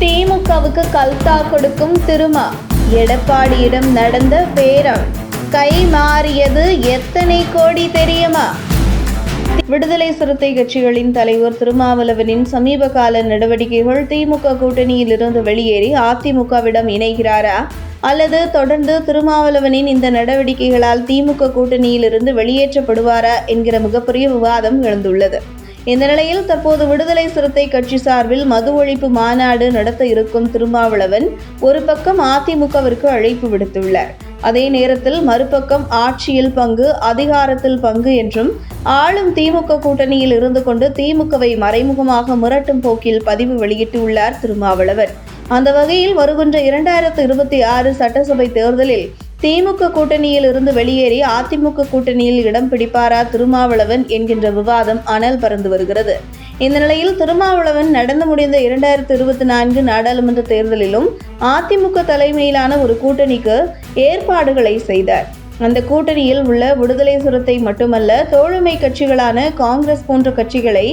திமுகவுக்கு கல்தா கொடுக்கும் திருமா. எடப்பாடியிடம் நடந்த பேரம் கை மாறியது எத்தனை கோடி தெரியுமா? விடுதலை சிறுத்தை கட்சிகளின் தலைவர் திருமாவளவனின் சமீப கால நடவடிக்கைகள் திமுக கூட்டணியில் இருந்து வெளியேறி அதிமுகவிடம் இணைகிறாரா? அல்லது தொடர்ந்து திருமாவளவனின் இந்த நடவடிக்கைகளால் திமுக கூட்டணியில் இருந்து வெளியேற்றப்படுவாரா? என்கிற மிகப்பெரிய விவாதம் எழுந்துள்ளது. இந்த நிலையில் தற்போது விடுதலை சிறுத்தை கட்சி சார்பில் மது ஒழிப்பு மாநாடு நடத்த இருக்கும் திருமாவளவன் ஒரு பக்கம் அதிமுகவிற்கு அழைப்பு விடுத்துள்ளார். அதே நேரத்தில் மறுபக்கம் ஆட்சியில் பங்கு அதிகாரத்தில் பங்கு என்றும் ஆளும் திமுக கூட்டணியில் இருந்து கொண்டு திமுகவை மறைமுகமாக மிரட்டும் போக்கில் பதிவு வெளியிட்டுள்ளார் திருமாவளவன். அந்த வகையில் வருகின்ற இரண்டாயிரத்து இருபத்தி ஆறு சட்டசபை தேர்தலில் திமுக கூட்டணியில் இருந்து வெளியேறி அதிமுக கூட்டணியில் இடம் பிடிப்பாரா திருமாவளவன் என்கின்ற விவாதம் அனல் பறந்து வருகிறது. இந்த நிலையில் திருமாவளவன் நடந்து முடிந்த இரண்டாயிரத்து இருபத்தி நான்கு நாடாளுமன்ற தேர்தலிலும் அதிமுக தலைமையிலான ஒரு கூட்டணிக்கு ஏற்பாடுகளை செய்தார். அந்த கூட்டணியில் உள்ள விடுதலை சிறுத்தை மட்டுமல்ல தோழமை கட்சிகளான காங்கிரஸ் போன்ற கட்சிகளை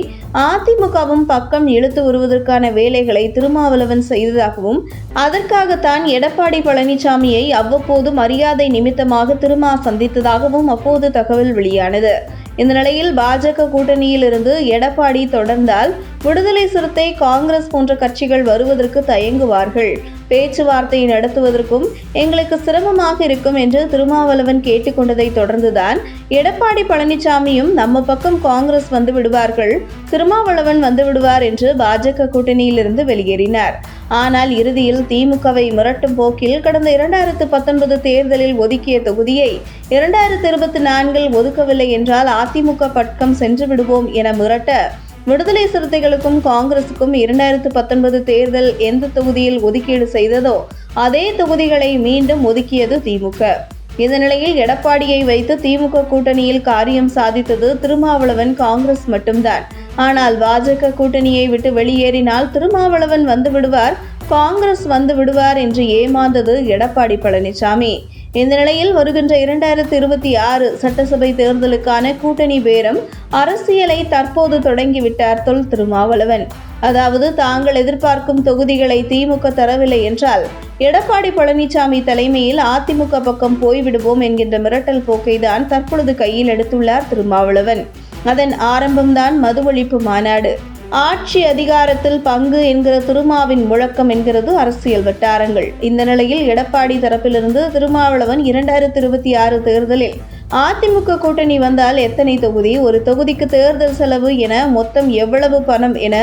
அதிமுகவும் பக்கம் இழுத்து வருவதற்கான வேலைகளை திருமாவளவன் செய்ததாகவும் அதற்காகத்தான் எடப்பாடி பழனிசாமியை அவ்வப்போது மரியாதை நிமித்தமாக திருமா சந்தித்ததாகவும் அப்போது தகவல் வெளியானது. இந்த நிலையில் பாஜக கூட்டணியிலிருந்து எடப்பாடி தொடர்ந்தால் விடுதலை சிறுத்தை காங்கிரஸ் போன்ற கட்சிகள் வருவதற்கு தயங்குவார்கள். பேச்சுவார்த்தை நடத்துவதற்கும் எங்களுக்கு சிரமமாக இருக்கும் என்று திருமாவளவன் கேட்டுக்கொண்டதை தொடர்ந்துதான் எடப்பாடி பழனிசாமியும் நம்ம பக்கம் காங்கிரஸ் வந்து விடுவார்கள் திருமாவளவன் வந்து விடுவார் என்று பாஜக கூட்டணியிலிருந்து வெளியேறினார். ஆனால் இறுதியில் திமுகவை மிரட்டும் போக்கில் கடந்த இரண்டாயிரத்து பத்தொன்பது தேர்தலில் ஒதுக்கிய தொகுதியை இரண்டாயிரத்து இருபத்தி நான்கில் ஒதுக்கவில்லை என்றால் அதிமுக பட்கம் சென்று விடுவோம் என மிரட்ட விடுதலை சிறுத்தைகளுக்கும் காங்கிரசுக்கும் இரண்டாயிரத்து பத்தொன்பது தேர்தல் எந்த தொகுதியில் ஒதுக்கீடு செய்ததோ அதே தொகுதிகளை மீண்டும் ஒதுக்கியது திமுக. இந்த நிலையில் எடப்பாடியை வைத்து திமுக கூட்டணியில் காரியம் சாதித்தது திருமாவளவன் காங்கிரஸ் மட்டும்தான். ஆனால் பாஜக கூட்டணியை விட்டு வெளியேறினால் திருமாவளவன் வந்து விடுவார் காங்கிரஸ் வந்து விடுவார் என்று ஏமாந்தது எடப்பாடி பழனிசாமி. இந்த நிலையில் வருகின்ற இரண்டாயிரத்தி இருபத்தி ஆறு சட்டசபை தேர்தலுக்கான கூட்டணி பேரம் அரசியலை தற்போது தொடங்கிவிட்டார் தொல் திருமாவளவன். அதாவது தாங்கள் எதிர்பார்க்கும் தொகுதிகளை திமுக தரவில்லை என்றால் எடப்பாடி பழனிசாமி தலைமையில் அதிமுக பக்கம் போய்விடுவோம் என்கின்ற மிரட்டல் போக்கை தான் தற்பொழுது கையில் எடுத்துள்ளார் திருமாவளவன். அதன் ஆரம்பம்தான் மது ஒழிப்பு மாநாடு. ஆட்சி அதிகாரத்தில் பங்கு என்கிற திருமாவின் முழக்கம் என்கிறது அரசியல் வட்டாரங்கள். இந்த நிலையில் எடப்பாடி தரப்பிலிருந்து திருமாவளவன் இரண்டாயிரத்தி இருபத்தி ஆறு தேர்தலில் அதிமுக கூட்டணி வந்தால் எத்தனை தொகுதி? ஒரு தொகுதிக்கு தேர்தல் செலவு என மொத்தம் எவ்வளவு பணம் என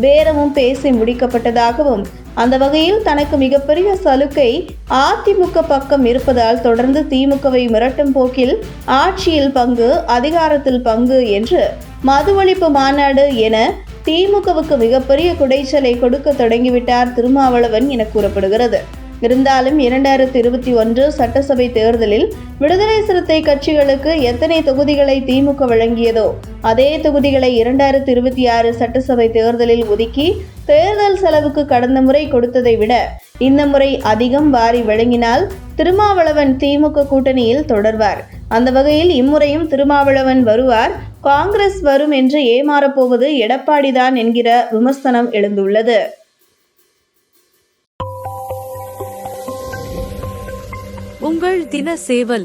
பேரமும் பேசி முடிக்கப்பட்டதாகவும் அந்த வகையில் தனக்கு மிகப்பெரிய சலுக்கை அதிமுக பக்கம் இருப்பதால் தொடர்ந்து திமுகவை மிரட்டும் போக்கில் ஆட்சியில் பங்கு அதிகாரத்தில் பங்கு என்று மதுவழிப்பு மாநாடு என திமுகவுக்கு மிகப்பெரிய குடைச்சலை கொடுக்க தொடங்கிவிட்டார் திருமாவளவன் என கூறப்படுகிறது. இருந்தாலும் இரண்டாயிரத்தி இருபத்தி ஒன்று சட்டசபை தேர்தலில் விடுதலை சிறுத்தை கட்சிகளுக்கு எத்தனை தொகுதிகளை திமுக வழங்கியதோ அதே தொகுதிகளை இரண்டாயிரத்தி இருபத்தி ஆறு சட்டசபை தேர்தலில் ஒதுக்கி தேர்தல் செலவுக்கு கடந்த முறை கொடுத்ததை விட இந்த முறை அதிகம் வாரி வழங்கினால் திருமாவளவன் திமுக கூட்டணியில் தொடர்வார். அந்த வகையில் இம்முறையும் திருமாவளவன் வருவார் காங்கிரஸ் வரும் என்று ஏமாறப்போவது எடப்பாடிதான் என்கிற விமர்சனம் எழுந்துள்ளது. உங்கள் தின சேவல்